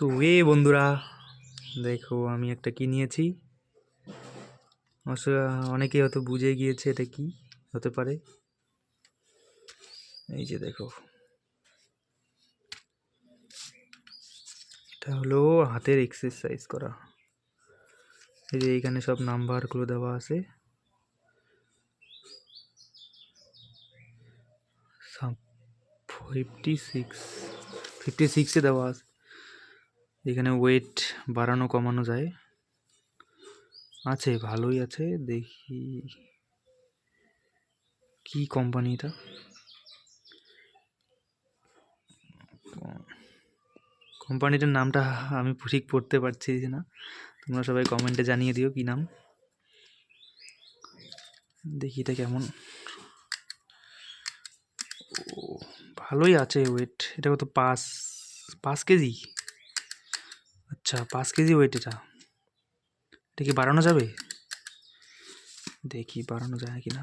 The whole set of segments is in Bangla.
সো এ বন্ধুরা, দেখো আমি একটা কি নিয়েছি। অনেকেই হয়তো বুঝে গিয়েছে এটা কি হতে পারে। এই যে দেখো। এটা হলো হাতের এক্সারসাইজ করা। এই যে এইখানে সব নাম্বারগুলো দেওয়া আছে। ফিফটি সিক্স ফিফটি সিক্সে দেওয়া আছে। এখানে ওয়েট বাড়ানো, কমানো যায়। আছে, ভালোই আছে। দেখি কি কোম্পানি এটা? কোম্পানিটার নামটা আমি ঠিক পড়তে পারছি না। তোমরা সবাই কমেন্টে জানিয়ে দিও কি নাম। দেখি এটা কেমন। ও, ভালোই আছে ওয়েট এটা কত, পাঁচ পাঁচ কেজি? আচ্ছা পাঁচ কেজি ওয়েট এটা। এটা কি বাড়ানো যাবে? দেখি বাড়ানো যায় কি না।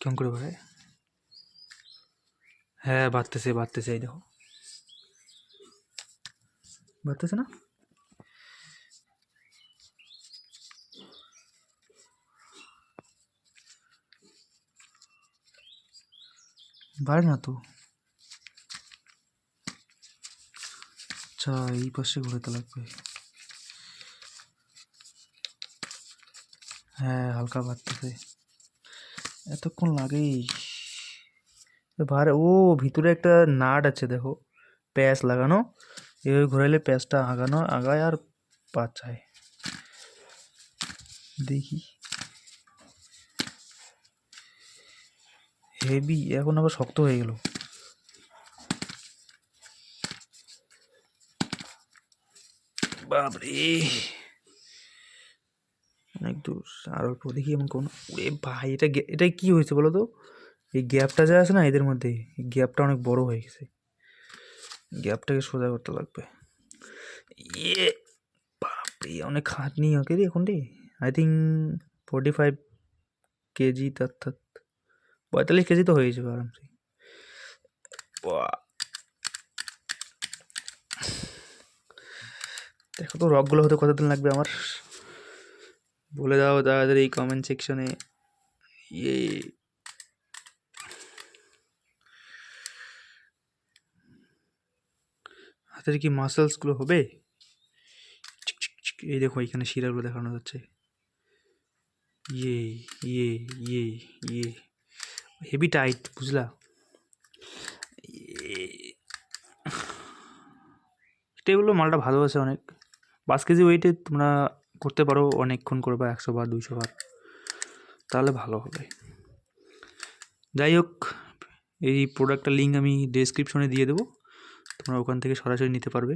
কেমন করে বাড়ায়? হ্যাঁ বাড়তেছে বাড়তেছে, এই দেখো। বাড়তেছে না? বাড়ে না তো। আচ্ছা এই পাশে ঘুরাতে লাগবে। হ্যাঁ হালকা বাড়তেছে। এতক্ষণ লাগেই। বারে ও ভিতরে একটা নাট আছে, দেখো। প্যাচ লাগানো। এভাবে ঘোরাইলে প্যাচটা আগানো, আগায় আর পাচায় দেখি। হেভি, এখন আবার শক্ত হয়ে গেল। বাপরে। অনেক দূর। আর অল্প দেখি এমন কোন ওরে ভাই, এটা এটা কি হয়েছে বলো তো? এই গ্যাপটা যা আছে না এদের মধ্যে, এই গ্যাপটা অনেক বড় হয়ে গেছে। গ্যাপটাকে সোজা করতে লাগবে। ইয়ে বাপরে, অনেক খাটনি ওকে রে এখন রে। I think forty five KG অর্থাৎ পঁয়তাল্লিশ কেজি তো হয়ে যাবে আরামসে। দেখো তো, রকগুলো হতে কতদিন লাগবে আমার? বলে দাও তাড়াতাড়ি কমেন্ট সেকশনে ইয়ে। হাতের কি মাসেলসগুলো হবে। এই দেখো, এখানে শিরাগুলো দেখানো যাচ্ছে ইয়ে ইয়ে ইয়ে ইয়ে। হেভি টাইট বুঝলা? ইয়ে। এটাই মালটা ভালো আছে অনেক। পাঁচ কেজি ওয়েটে তোমরা করতে পারো অনেকক্ষণ করবে একশো বার, দুইশো বার। তাহলে ভালো হবে। যাই হোক, এই প্রোডাক্টটার লিঙ্ক আমি ডেসক্রিপশনে দিয়ে দেবো। তোমরা ওখান থেকে সরাসরি নিতে পারবে।